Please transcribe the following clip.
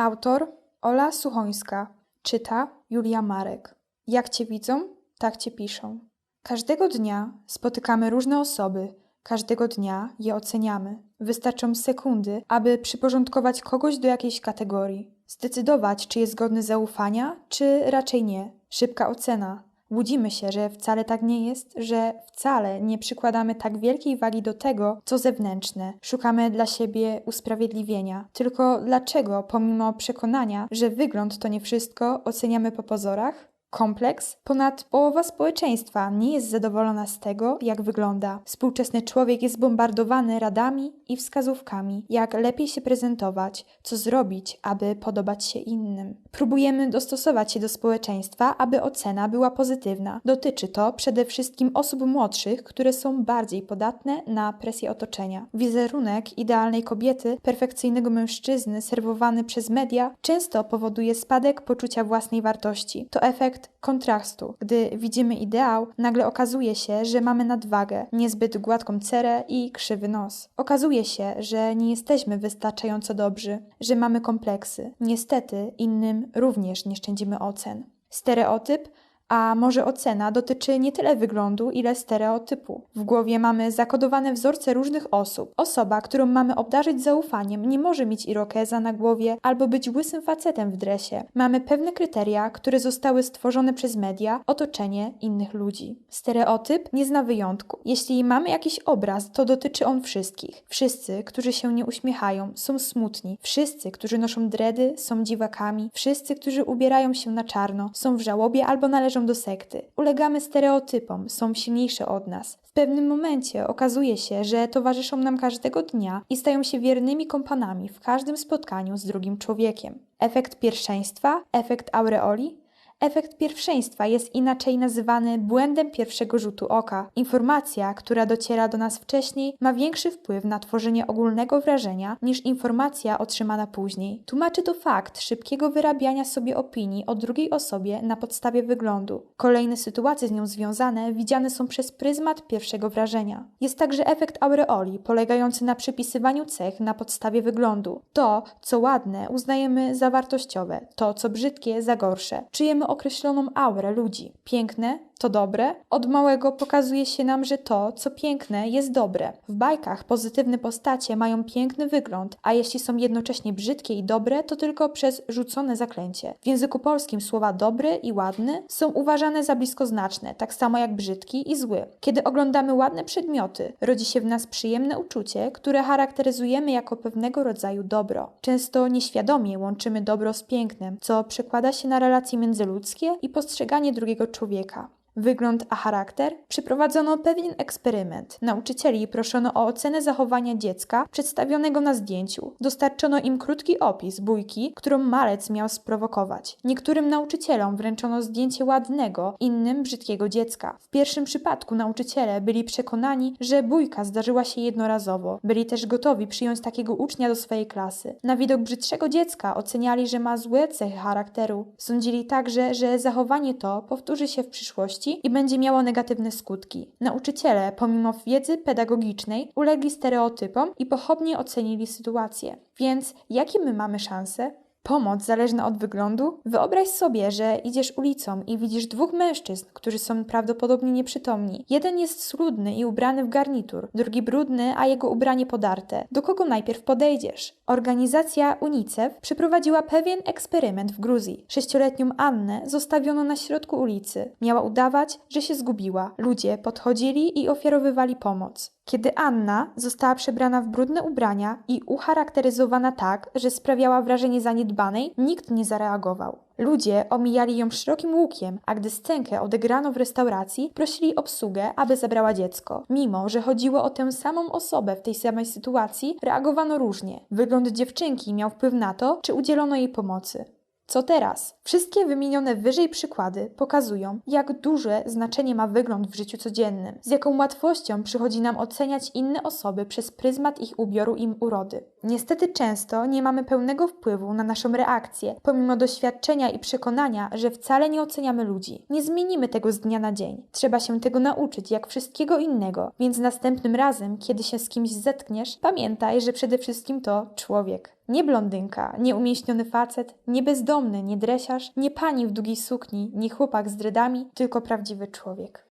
Autor Ola Suchońska. Czyta Julia Marek. Jak cię widzą, tak cię piszą. Każdego dnia spotykamy różne osoby, każdego dnia je oceniamy. Wystarczą sekundy, aby przyporządkować kogoś do jakiejś kategorii. Zdecydować, czy jest godny zaufania, czy raczej nie. Szybka ocena. Łudzimy się, że wcale tak nie jest, że wcale nie przykładamy tak wielkiej wagi do tego, co zewnętrzne. Szukamy dla siebie usprawiedliwienia. Tylko dlaczego, pomimo przekonania, że wygląd to nie wszystko, oceniamy po pozorach? Kompleks? Ponad połowa społeczeństwa nie jest zadowolona z tego, jak wygląda. Współczesny człowiek jest bombardowany radami i wskazówkami, jak lepiej się prezentować, co zrobić, aby podobać się innym. Próbujemy dostosować się do społeczeństwa, aby ocena była pozytywna. Dotyczy to przede wszystkim osób młodszych, które są bardziej podatne na presję otoczenia. Wizerunek idealnej kobiety, perfekcyjnego mężczyzny serwowany przez media często powoduje spadek poczucia własnej wartości. To efekt kontrastu. Gdy widzimy ideał, nagle okazuje się, że mamy nadwagę, niezbyt gładką cerę i krzywy nos. Okazuje się, że nie jesteśmy wystarczająco dobrzy, że mamy kompleksy. Niestety innym również nie szczędzimy ocen. Stereotyp a może ocena dotyczy nie tyle wyglądu, ile stereotypu. W głowie mamy zakodowane wzorce różnych osób. Osoba, którą mamy obdarzyć zaufaniem, nie może mieć irokeza na głowie albo być łysym facetem w dresie. Mamy pewne kryteria, które zostały stworzone przez media, otoczenie innych ludzi. Stereotyp nie zna wyjątku. Jeśli mamy jakiś obraz, to dotyczy on wszystkich. Wszyscy, którzy się nie uśmiechają, są smutni. Wszyscy, którzy noszą dredy, są dziwakami. Wszyscy, którzy ubierają się na czarno, są w żałobie albo należą do sekty. Ulegamy stereotypom, są silniejsze od nas. W pewnym momencie okazuje się, że towarzyszą nam każdego dnia i stają się wiernymi kompanami w każdym spotkaniu z drugim człowiekiem. Efekt pierwszeństwa, efekt aureoli, Efekt pierwszeństwa jest inaczej nazywany błędem pierwszego rzutu oka. Informacja, która dociera do nas wcześniej, ma większy wpływ na tworzenie ogólnego wrażenia niż informacja otrzymana później. Tłumaczy to fakt szybkiego wyrabiania sobie opinii o drugiej osobie na podstawie wyglądu. Kolejne sytuacje z nią związane widziane są przez pryzmat pierwszego wrażenia. Jest także efekt aureoli, polegający na przypisywaniu cech na podstawie wyglądu. To, co ładne, uznajemy za wartościowe, to, co brzydkie, za gorsze. Czujemy określoną aurę ludzi. Piękne to dobre, od małego pokazuje się nam, że to, co piękne, jest dobre. W bajkach pozytywne postacie mają piękny wygląd, a jeśli są jednocześnie brzydkie i dobre, to tylko przez rzucone zaklęcie. W języku polskim słowa dobry i ładny są uważane za bliskoznaczne, tak samo jak brzydki i zły. Kiedy oglądamy ładne przedmioty, rodzi się w nas przyjemne uczucie, które charakteryzujemy jako pewnego rodzaju dobro. Często nieświadomie łączymy dobro z pięknem, co przekłada się na relacje międzyludzkie i postrzeganie drugiego człowieka wygląd a charakter, przeprowadzono pewien eksperyment. Nauczycieli proszono o ocenę zachowania dziecka przedstawionego na zdjęciu. Dostarczono im krótki opis bójki, którą malec miał sprowokować. Niektórym nauczycielom wręczono zdjęcie ładnego, innym brzydkiego dziecka. W pierwszym przypadku nauczyciele byli przekonani, że bójka zdarzyła się jednorazowo. Byli też gotowi przyjąć takiego ucznia do swojej klasy. Na widok brzydszego dziecka oceniali, że ma złe cechy charakteru. Sądzili także, że zachowanie to powtórzy się w przyszłości i będzie miało negatywne skutki. Nauczyciele, pomimo wiedzy pedagogicznej, ulegli stereotypom i pochopnie ocenili sytuację. Więc jakie my mamy szanse? Pomoc zależna od wyglądu? Wyobraź sobie, że idziesz ulicą i widzisz dwóch mężczyzn, którzy są prawdopodobnie nieprzytomni. Jeden jest schludny i ubrany w garnitur, drugi brudny, a jego ubranie podarte. Do kogo najpierw podejdziesz? Organizacja UNICEF przeprowadziła pewien eksperyment w Gruzji. Sześcioletnią Annę zostawiono na środku ulicy. Miała udawać, że się zgubiła. Ludzie podchodzili i ofiarowywali pomoc. Kiedy Anna została przebrana w brudne ubrania i ucharakteryzowana tak, że sprawiała wrażenie zaniedbanej, nikt nie zareagował. Ludzie omijali ją szerokim łukiem, a gdy scenkę odegrano w restauracji, prosili obsługę, aby zabrała dziecko. Mimo, że chodziło o tę samą osobę w tej samej sytuacji, reagowano różnie. Wygląd dziewczynki miał wpływ na to, czy udzielono jej pomocy. Co teraz? Wszystkie wymienione wyżej przykłady pokazują, jak duże znaczenie ma wygląd w życiu codziennym, z jaką łatwością przychodzi nam oceniać inne osoby przez pryzmat ich ubioru i urody. Niestety często nie mamy pełnego wpływu na naszą reakcję, pomimo doświadczenia i przekonania, że wcale nie oceniamy ludzi. Nie zmienimy tego z dnia na dzień. Trzeba się tego nauczyć jak wszystkiego innego, więc następnym razem, kiedy się z kimś zetkniesz, pamiętaj, że przede wszystkim to człowiek. Nie blondynka, nie umieśniony facet, nie bezdomny, nie dresiarz, nie pani w długiej sukni, nie chłopak z dredami, tylko prawdziwy człowiek.